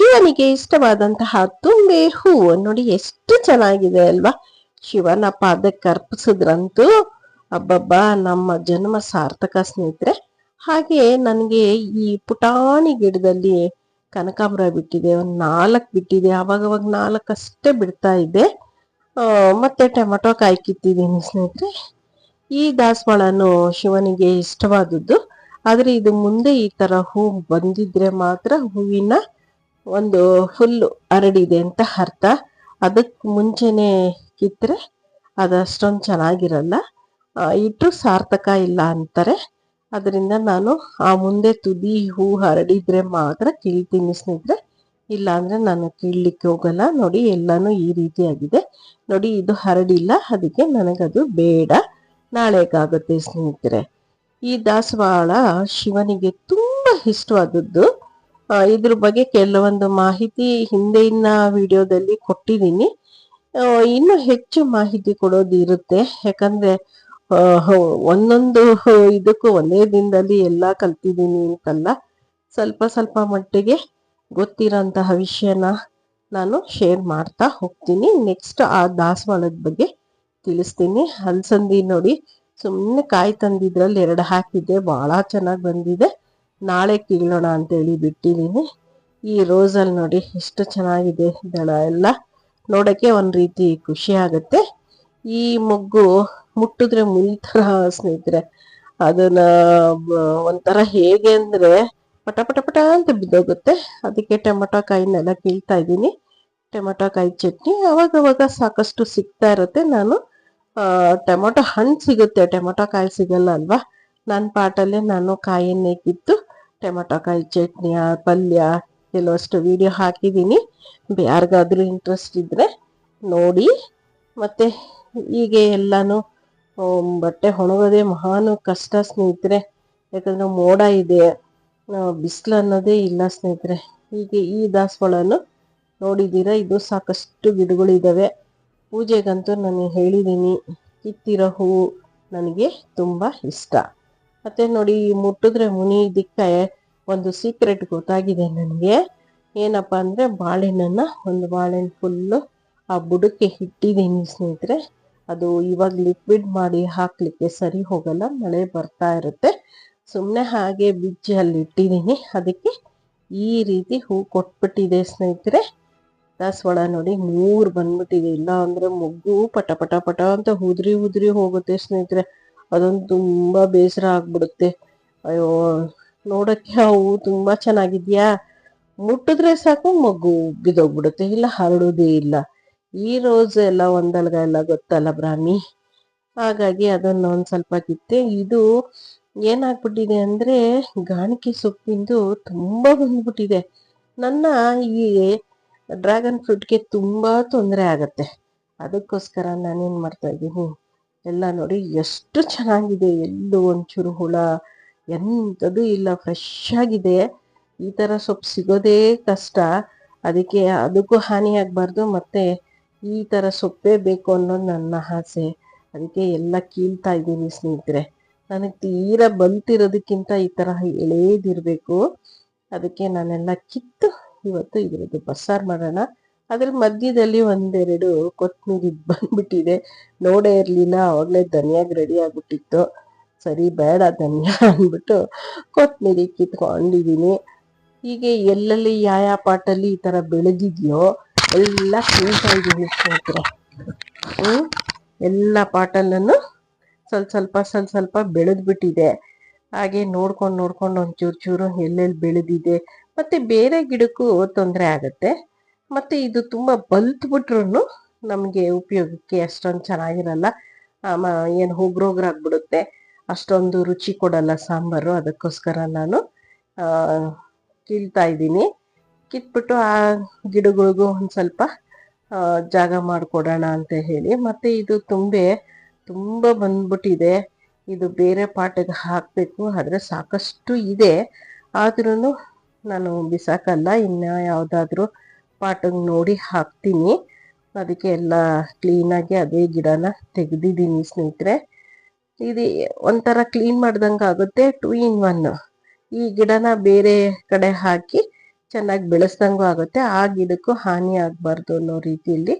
ಶಿವನಿಗೆ ಇಷ್ಟವಾದಂತಹ ತುಂಬೆ ಹೂವು. ನೋಡಿ, ಎಷ್ಟು ಚೆನ್ನಾಗಿದೆ ಅಲ್ವಾ? ಶಿವನ ಪಾದಕ್ಕೆ ಅರ್ಪಿಸಿದ್ರಂತೂ ಅಬ್ಬಬ್ಬ, ನಮ್ಮ ಜನ್ಮ ಸಾರ್ಥಕ ಸ್ನೇಹಿತರೆ. ಹಾಗೆ ನನಗೆ ಈ ಪುಟಾಣಿ ಗಿಡದಲ್ಲಿ ಕನಕಾಂಬರ ಬಿಟ್ಟಿದೆ, ಒಂದು ನಾಲ್ಕು ಬಿಟ್ಟಿದೆ. ಅವಾಗವಾಗ ಅವಾಗ ನಾಲ್ಕು ಅಷ್ಟೇ ಬಿಡ್ತಾ ಇದೆ ಮತ್ತೆ ಟೊಮೆಟೊ ಕಾಯಿ ಕಿತ್ತಿದ್ದೀನಿ ಸ್ನೇಹಿತರೆ. ಈ ದಾಸವಾಳನು ಶಿವನಿಗೆ ಇಷ್ಟವಾದದ್ದು. ಆದರೆ ಇದು ಮುಂದೆ ಈ ತರ ಹೂ ಬಂದಿದ್ರೆ ಮಾತ್ರ ಹೂವಿನ ಒಂದು ಹುಲ್ಲು ಹರಡಿದೆ ಅಂತ ಅರ್ಥ. ಅದಕ್ಕೆ ಮುಂಚೆನೆ ಕಿತ್ತರೆ ಅಷ್ಟೊಂದು ಚೆನ್ನಾಗಿರಲ್ಲ. ಇಟ್ಟು ಸಾರ್ಥಕ ಇಲ್ಲ ಅಂತಾರೆ. ಅದರಿಂದ ನಾನು ಆ ಮುಂದೆ ತುದಿ ಹೂ ಹರಡಿದ್ರೆ ಮಾತ್ರ ಕೀಳ್ತೀನಿ ಸ್ನೇಹಿತರೆ. ಇಲ್ಲ ಅಂದ್ರೆ ನಾನು ಕೀಳ್ಲಿಕ್ಕೆ ಹೋಗಲ್ಲ. ನೋಡಿ, ಎಲ್ಲಾನು ಈ ರೀತಿಯಾಗಿದೆ. ನೋಡಿ, ಇದು ಹರಡಿಲ್ಲ. ಅದಕ್ಕೆ ನನಗದು ಬೇಡ. ನಾಳೆಗಾಗುತ್ತೆ ಸ್ನೇಹಿತರೆ. ಈ ದಾಸವಾಳ ಶಿವನಿಗೆ ತುಂಬಾ ಇಷ್ಟವಾದದ್ದು. ಇದ್ರ ಬಗ್ಗೆ ಕೆಲವೊಂದು ಮಾಹಿತಿ ಹಿಂದೆಯಿಂದ ವಿಡಿಯೋದಲ್ಲಿ ಕೊಟ್ಟಿದ್ದೀನಿ. ಇನ್ನು ಹೆಚ್ಚು ಮಾಹಿತಿ ಕೊಡೋದು ಇರುತ್ತೆ. ಯಾಕಂದ್ರೆ ಒಂದೊಂದು ಇದಕ್ಕೂ ಒಂದೇ ದಿನದಲ್ಲಿ ಎಲ್ಲ ಕಲ್ತಿದ್ದೀನಿ ಅಂತಲ್ಲ. ಸ್ವಲ್ಪ ಸ್ವಲ್ಪ ಮಟ್ಟಿಗೆ ಗೊತ್ತಿರೋಂತಹ ವಿಷಯನ ನಾನು ಶೇರ್ ಮಾಡ್ತಾ ಹೋಗ್ತೀನಿ. ನೆಕ್ಸ್ಟ್ ಆ ದಾಸವಾಳದ ಬಗ್ಗೆ ತಿಳಿಸ್ತೀನಿ. ಹಲಸಂದಿ ನೋಡಿ ಸುಮ್ಮನೆ ಕಾಯಿ ತಂದಿದ್ರಲ್ಲಿ ಎರಡು ಹಾಕಿದ್ದೆ. ಬಹಳ ಚೆನ್ನಾಗಿ ಬಂದಿದೆ. ನಾಳೆ ಕೀಳೋಣ ಅಂತೇಳಿ ಬಿಟ್ಟಿದ್ದೀನಿ ಈ ರೋಸಲ್ಲಿ ನೋಡಿ ಎಷ್ಟು ಚೆನ್ನಾಗಿದೆ ದಳ ಎಲ್ಲ. ನೋಡೋಕ್ಕೆ ಒಂದು ರೀತಿ ಖುಷಿ ಆಗುತ್ತೆ. ಈ ಮೊಗ್ಗು ಮುಟ್ಟಿದ್ರೆ ಮುಳ್ತರ ಸ್ನೇಹಿತರೆ. ಅದನ್ನ ಒಂಥರ ಹೇಗೆ ಅಂದರೆ ಪಟ ಪಟ ಪಟ ಅಂತ ಬಿದ್ದೋಗುತ್ತೆ. ಅದಕ್ಕೆ ಟೊಮೆಟೊ ಕಾಯಿನೆಲ್ಲ ಕೀಳ್ತಾ ಇದ್ದೀನಿ. ಟೊಮೆಟೊ ಕಾಯಿ ಚಟ್ನಿ ಅವಾಗವಾಗ ಅವಾಗ ಸಾಕಷ್ಟು ಸಿಗ್ತಾ ಇರುತ್ತೆ. ನಾನು ಟೊಮೆಟೊ ಹಣ್ಣು ಸಿಗುತ್ತೆ. ಟೊಮೆಟೊ ಕಾಯಿ ಸಿಗಲ್ಲ ಅಲ್ವಾ? ನನ್ನ ಪಾಟಲ್ಲೇ ನಾನು ಕಾಯಿಯನ್ನೇ ಕಿತ್ತು ಟೊಮೆಟೊ ಕಾಯಿ ಚಟ್ನಿ ಆ ಪಲ್ಯ ಕೆಲವಷ್ಟು ವಿಡಿಯೋ ಹಾಕಿದ್ದೀನಿ. ಯಾರಿಗಾದ್ರೂ ಇಂಟ್ರೆಸ್ಟ್ ಇದ್ದರೆ ನೋಡಿ. ಮತ್ತೆ ಹೀಗೆ ಎಲ್ಲಾನು ಬಟ್ಟೆ ಒಣಗೋದೇ ಮಹಾನು ಕಷ್ಟ ಸ್ನೇಹಿತರೆ. ಯಾಕಂದ್ರೆ ಮೋಡ ಇದೆ. ಬಿಸಿಲು ಅನ್ನೋದೇ ಇಲ್ಲ ಸ್ನೇಹಿತರೆ. ಹೀಗೆ ಈ ದಾಸವಾಳನು ನೋಡಿದ್ದೀರಾ, ಇದು ಸಾಕಷ್ಟು ಗಿಡಗಳಿದ್ದಾವೆ ಪೂಜೆಗಂತೂ ನಾನು ಹೇಳಿದ್ದೀನಿ ಕಿತ್ತಿರೋ ಹೂವು ನನಗೆ ತುಂಬ ಇಷ್ಟ. ಮತ್ತೆ ನೋಡಿ, ಈ ಮುಟ್ಟಿದ್ರೆ ಮುನಿ ಇದಕ್ಕೆ ಒಂದು ಸೀಕ್ರೆಟ್ ಗೊತ್ತಾಗಿದೆ ನನಗೆ. ಏನಪ್ಪ ಅಂದ್ರೆ, ಬಾಳೆಹಣ್ಣನ್ನು ಒಂದು ಬಾಳೆಹಣ್ಣು ಫುಲ್ಲು ಆ ಬುಡಕ್ಕೆ ಇಟ್ಟಿದ್ದೀನಿ ಸ್ನೇಹಿತರೆ. ಅದು ಇವಾಗ ಲಿಕ್ವಿಡ್ ಮಾಡಿ ಹಾಕ್ಲಿಕ್ಕೆ ಸರಿ ಹೋಗಲ್ಲ, ಮಳೆ ಬರ್ತಾ ಇರುತ್ತೆ. ಸುಮ್ಮನೆ ಹಾಗೆ ಬಿಜ್ಜಿ ಅಲ್ಲಿ ಇಟ್ಟಿದ್ದೀನಿ. ಅದಕ್ಕೆ ಈ ರೀತಿ ಹೂ ಕೊಟ್ಬಿಟ್ಟಿದೆ ಸ್ನೇಹಿತರೆ. ದಾಸವಾಳ ನೋಡಿ, ಮೂರು ಬಂದ್ಬಿಟ್ಟಿದೆ. ಇಲ್ಲ ಅಂದರೆ ಮೊಗ್ಗು ಪಟ ಪಟ ಪಟ ಅಂತ ಉದ್ರಿ ಉದ್ರಿ ಹೋಗುತ್ತೆ ಸ್ನೇಹಿತರೆ. ಅದೊಂದು ತುಂಬಾ ಬೇಸರ ಆಗ್ಬಿಡುತ್ತೆ. ಅಯ್ಯೋ, ನೋಡಕ್ಕೆ ಅವು ತುಂಬಾ ಚೆನ್ನಾಗಿದ್ಯಾ? ಮುಟ್ಟಿದ್ರೆ ಸಾಕು, ಮಗು ಬಿದ್ದೋಗ್ಬಿಡುತ್ತೆ. ಇಲ್ಲ ಹರಡೋದೇ ಇಲ್ಲ. ಈ ರೋಸ್ ಎಲ್ಲ ಒಂದಲ್ಗ ಎಲ್ಲ ಗೊತ್ತಲ್ಲ ಬ್ರಾಹ್ಮಿ. ಹಾಗಾಗಿ ಅದನ್ನ ಒಂದು ಸ್ವಲ್ಪ ಕಿತ್ತೆ. ಇದು ಏನಾಗ್ಬಿಟ್ಟಿದೆ ಅಂದ್ರೆ, ಗಾಣಿಕೆ ಸೊಪ್ಪಿಂದು ತುಂಬಾ ಬಂದ್ಬಿಟ್ಟಿದೆ. ನನ್ನ ಈ ಡ್ರ್ಯಾಗನ್ ಫ್ರೂಟ್ಗೆ ತುಂಬಾ ತೊಂದರೆ ಆಗತ್ತೆ. ಅದಕ್ಕೋಸ್ಕರ ನಾನೇನ್ ಮಾಡ್ತಾ ಇದ್ದೀನಿ? ಎಲ್ಲ ನೋಡಿ ಎಷ್ಟು ಚೆನ್ನಾಗಿದೆ, ಎಲ್ಲೂ ಒಂಚೂರು ಹುಳ ಎಂಥದ್ದು ಇಲ್ಲ ಫ್ರೆಶ್ ಆಗಿದೆ. ಈ ಥರ ಸೊಪ್ಪು ಸಿಗೋದೇ ಕಷ್ಟ. ಅದಕ್ಕೆ ಅದಕ್ಕೂ ಹಾನಿಯಾಗಬಾರ್ದು, ಮತ್ತು ಈ ಥರ ಸೊಪ್ಪೇ ಬೇಕು ಅನ್ನೋದು ನನ್ನ ಆಸೆ. ಅದಕ್ಕೆ ಎಲ್ಲ ಕೀಳ್ತಾ ಇದ್ದೀನಿ ಸ್ನೇಹಿತರೆ. ನನಗೆ ತೀರಾ ಬಲ್ತಿರೋದಕ್ಕಿಂತ ಈ ಥರ ಎಳೇದಿರಬೇಕು. ಅದಕ್ಕೆ ನಾನೆಲ್ಲ ಕಿತ್ತು ಇವತ್ತು ಇದ್ರದ್ದು ಬಸ್ಸಾರು ಮಾಡೋಣ. ಅದ್ರ ಮಧ್ಯದಲ್ಲಿ ಒಂದೆರಡು ಕೊತ್ತಂಬರಿ ಬಂದ್ಬಿಟ್ಟಿದೆ. ನೋಡೇ ಇರ್ಲಿಲ್ಲ, ಅವಾಗ್ಲೇ ಧನಿಯಾಗಿ ರೆಡಿ ಆಗ್ಬಿಟ್ಟಿತ್ತು. ಸರಿ, ಬೇಡ ಧನಿಯಾ ಅಂದ್ಬಿಟ್ಟು ಕೊತ್ತಂಬರಿ ಕಿತ್ಕೊಂಡಿದ್ದೀನಿ ಹೀಗೆ ಎಲ್ಲೆಲ್ಲಿ ಯಾವ ಯಾವ ಪಾಟಲ್ಲಿ ಈ ತರ ಬೆಳೆದಿದ್ಯೋ ಎಲ್ಲ ಕೀಳ್ತಾ ಇದ್ದೀನಿ ಸ್ನೇಹಿತರೆ. ಹ್ಮ್? ಎಲ್ಲ ಪಾಟಲ್ಲೂ ಸ್ವಲ್ಪ ಸ್ವಲ್ಪ ಸ್ವಲ್ಪ ಸ್ವಲ್ಪ ಬೆಳೆದ್ಬಿಟ್ಟಿದೆ. ಹಾಗೆ ನೋಡ್ಕೊಂಡು ನೋಡ್ಕೊಂಡು ಒಂಚೂರು ಚೂರು ಎಲ್ಲೆಲ್ಲಿ ಬೆಳೆದಿದೆ. ಮತ್ತೆ ಬೇರೆ ಗಿಡಕ್ಕೂ ತೊಂದರೆ ಆಗತ್ತೆ. ಮತ್ತೆ ಇದು ತುಂಬ ಬಲ್ತ್ ಬಿಟ್ರು ನಮಗೆ ಉಪಯೋಗಕ್ಕೆ ಅಷ್ಟೊಂದು ಚೆನ್ನಾಗಿರಲ್ಲ. ಏನು ಹೋಗ್ರೋಗ್ರಾಗ್ಬಿಡುತ್ತೆ ಅಷ್ಟೊಂದು ರುಚಿ ಕೊಡಲ್ಲ ಸಾಂಬಾರು, ಅದಕ್ಕೋಸ್ಕರ ನಾನು ಕೀಳ್ತಾ ಇದ್ದೀನಿ. ಕಿತ್ಬಿಟ್ಟು ಆ ಗಿಡಗಳಿಗೂ ಒಂದು ಸ್ವಲ್ಪ ಜಾಗ ಮಾಡಿಕೊಡೋಣ ಅಂತ ಹೇಳಿ. ಮತ್ತೆ ಇದು ತುಂಬೆ, ತುಂಬ ಬಂದ್ಬಿಟ್ಟಿದೆ. ಇದು ಬೇರೆ ಪಾಟಿಗೆ ಹಾಕಬೇಕು, ಆದರೆ ಸಾಕಷ್ಟು ಇದೆ. ಆದ್ರೂ ನಾನು ಬಿಸಾಕಲ್ಲ, ಇನ್ನು ಯಾವುದಾದ್ರೂ ಪಾಟಿಗೆ ನೋಡಿ ಹಾಕ್ತೀನಿ. ಅದಕ್ಕೆ ಎಲ್ಲ ಕ್ಲೀನಾಗಿ ಅದೇ ಗಿಡನ ತೆಗೆದಿದ್ದೀನಿ ಸ್ನೇಹಿತರೆ. ಇದು ಒಂಥರ ಕ್ಲೀನ್ ಮಾಡ್ದಂಗೆ ಆಗುತ್ತೆ ಟೂ ಇನ್ ಒನ್ ಈ ಗಿಡನ ಬೇರೆ ಕಡೆ ಹಾಕಿ ಚೆನ್ನಾಗಿ ಬೆಳೆಸ್ದಂಗೂ ಆಗುತ್ತೆ. ಆ ಗಿಡಕ್ಕೂ ಹಾನಿ ಆಗಬಾರ್ದು ಅನ್ನೋ ರೀತಿಯಲ್ಲಿ